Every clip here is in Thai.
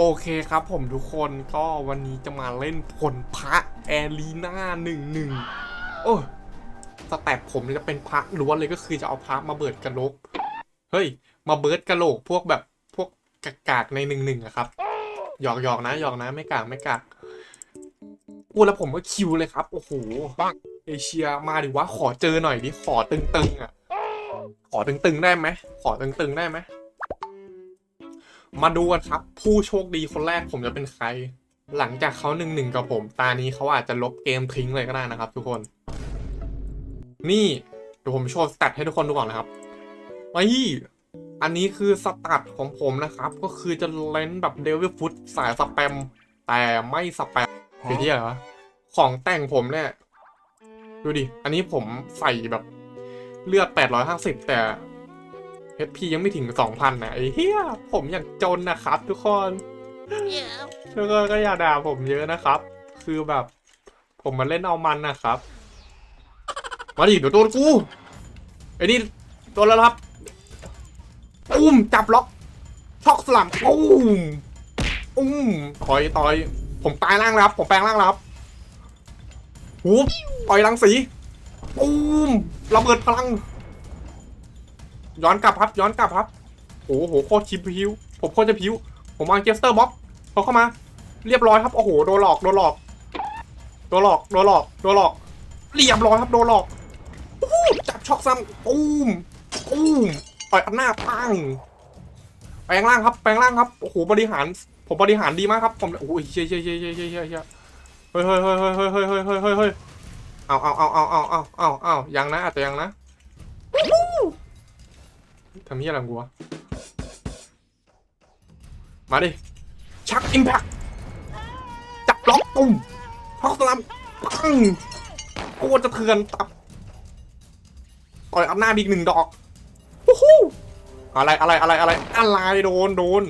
โอเคครับผมทุกคนก็วันนี้จะมาเล่นผลพระแอรีนาหนึ่งหนึ่งโอ้สแต็ปผมจะเป็นพระล้วนเลยก็คือจะเอาพระมาเบิดกระโหลกเฮ้ย มาเบิดกระโหลกพวกแบบพวกกากๆในหนึ่งหนึ่งอะครับหยอกหยอกนะหยอกนะไม่กากไม่กากพูดแล้วผมก็คิวเลยครับ โอ้โหปังเอเชียมาดิวะขอเจอหน่อยดิขอตึงๆอะ ขอตึงๆได้ไหมขอตึงๆได้ไหม มาดูกันครับ ผู้โชคดีคนแรกผมจะเป็นใคร หลังจากเขาหนึ่งหนึ่งกับผม ตานี้เขาอาจจะลบเกมทิ้งเลยก็ได้นะครับทุกคน นี่เดี๋ยวผมโชว์สแตทให้ทุกคนดูก่อนนะครับไอ้อันนี้คือสแตทของผมนะครับ ก็คือจะเล่นแบบเดวิลฟุตสายสแปม แต่ไม่สแปมเป็นที่อะไรวะของแต่งผมเนี่ย ดูดิ อันนี้ผมใส่แบบเลือด 850 แต่ HP ยังไม่ถึง 2,000นะไอ้เหี้ยผมอย่างจนนะครับ ทุกคนทุกคนก็อย่าด่าผมเยอะนะครับ คือแบบ ผมมาเล่นเอามันนะครับ มาดิเดี๋ยวโดนกูไอ้นี่โดนแล้วครับอุ้มจับล็อกช็อกสลัมอุ้มอุ้มต่อยต่อย ผมแปลงร่างแล้วครับ ผมแปลงร่างแล้วครับหูต่อยรังสีอุ้มระเบิดพลัง ย้อนกลับครับ ย้อนกลับครับโอ้โหโคตรชิปพิวผมโคตรจะพิวผมวางเจสเตอร์บ็อกเขาเข้ามา เรียบร้อยครับโอ้โหโดนหลอกโดนหลอกโดนหลอกโดนหลอกโดนหลอก เรียบร้อยครับโดนหลอกจับช็อกซ้ำตูมตูมต่อยอันหน้าปังแปลงร่างครับแปลงร่างครับโอ้โหบริหาร ผมบริหารดีมากครับผมโอ้ยเชี่ยเชี่ยเชี่ยเชี่ยเชี่ยเชี่ยเชี่ยเฮ้ยเฮ้ยเฮ้ยเฮ้ยเฮ้ยเฮ้ยเฮ้ยเฮ้ยเฮ้ยเฮ้ยเอาเอาเอาเอาเอาเอาเอาเอายังนะอาจจะยังนะ ทำเหี้ยอะไรกูวะ มาดิ ชักอิมแพคจับล็อกตุ้มฮอกสลัมปังโคตรจะเทือนตับ ต่อยอัพหน้าบีกหนึ่งดอกวู้ฮู้อะไรอะไรอะไรอะไรอะไรโดนโดน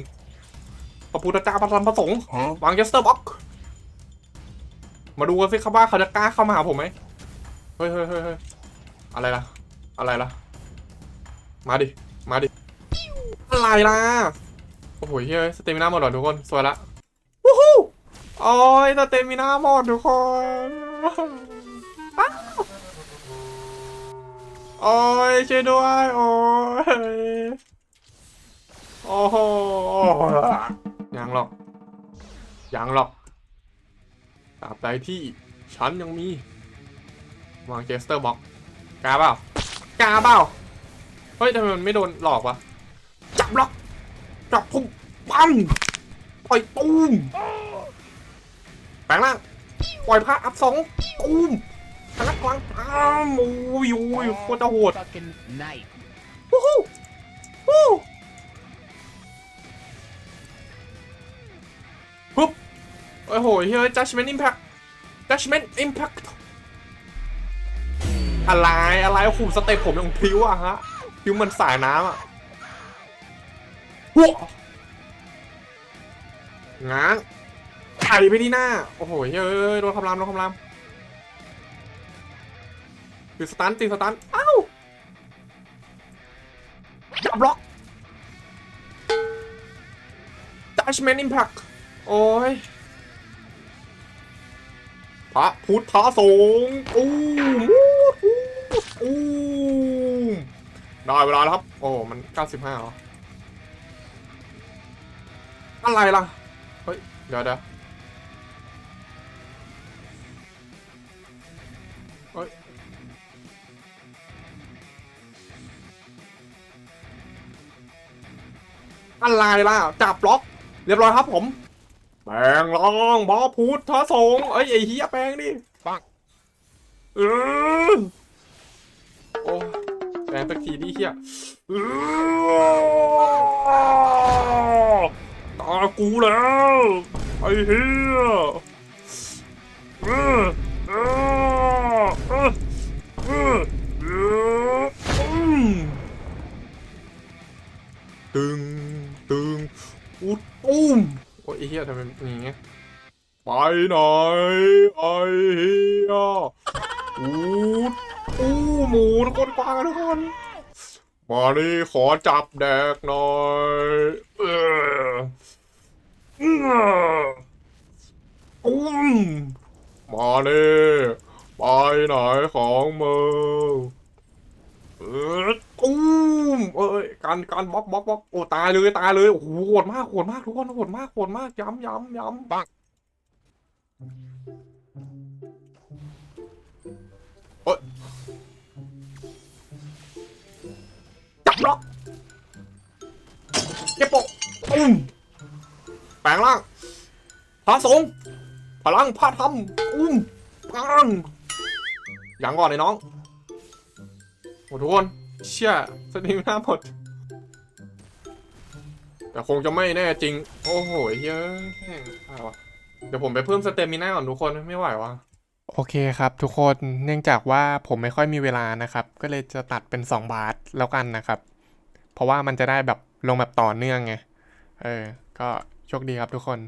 พระพุทธเจ้าพระธรรมพระสงฆ์วางเจสเตอร์บ็อกมาดูกันสิครับว่าเขาจะกล้าเข้ามาหาผมไหมเฮ้ยเฮ้ยเฮ้ยเฮ้ยอะไรล่ะ อะไรล่ะ มาดิ มาดิ อะไรล่ะ โอ้โหเฮ้ยสเตมิน่าหมดเหรอทุกคน สวยละวู้ฮู้โอ้ยสเตมิน่าหมดทุกคนโอ้ยช่วยด้วย โอ้ยโอ้โหยังหรอกยังหรอกตราบใดที่ฉันยังมีวางเจสเตอร์บ็อกกาเปล่ากาเปล่า เฮ้ยทำไมมันไม่โดนหลอกวะ จับล็อก จับพุ่งปั้มปล่อยตูมแปลงร่างปล่อยพระอัพสองตูมพลักกลางปั้มโอ้ยโอ้ยโคตรจะโหดวู้ฮู้วู้ปุ๊บโอ้โหเฮ้ย judgment impact judgment impact อะไร อะไรโอ้โหสเต็ปผมยังพิ้วอะฮะ พริ้วเหมันสายน้ำอะหัวง้างไถไปที่หน้า โอ้โหเฮ้ยโดนคำรามโดนคำรามติดสตันติดสตันเอ้าจับล็อก Judgment Impact โอ้ยพระพุทธสงฆ์อู้มู ดอู้ได้เวลาแล้วครับ โอ้ มัน95เหรอ อะไรล่ะ เฮ้ย เดี๋ยวเดี๋ยวเฮ้ย อะไรล่ะ จับล็อก เรียบร้อยครับผมแปลงร่างบอพุทธสงฆ์เอ้ย ไอ้เฮียแปลงดิปังเออโอ้ แปลงสักทีดิเฮียตากูแล้วไอ้เฮียตึงตึงอุดอุ้มโอ้ยไอ้เฮียทำไมเป็นอย่างเงี้ยไปไหนไอ้เฮียอูด อู้หมูทุกคนกวางทุกคนมาดิขอจับแดกหน่อยเอออุ้มมาเลยไปไหนของมึงเอออุ้มเอ้ยการการบล็อกบล็อกบล็อกโอ้ตายเลยตายเลยโอ้โหโหดมากโหดมากทุกคนโหดมากโหดมากย้ำย้ำย้ำปัง บล็อกเก็บปะอุ้มแปลงร่างพระสงฆ์พลังพระธรรมอุ้มปังอยังก่อนไอ้น้องโอ้ทุกคน เชี่ยสตรีมหน้าหมด แต่คงจะไม่แน่จริง โอ้โหเฮ้ยแม่งอะไรวะเดี๋ยวผมไปเพิ่มสเตมิน่าก่อนทุกคนไม่ไหววะ โอเคครับทุกคนเนื่องจากว่าผมไม่ค่อยมีเวลานะครับ ก็เลยจะตัดเป็น 2 บาทแล้วกันนะครับ เพราะว่ามันจะได้แบบลงแบบต่อเนื่องไง เออ ก็โชคดีครับทุกคน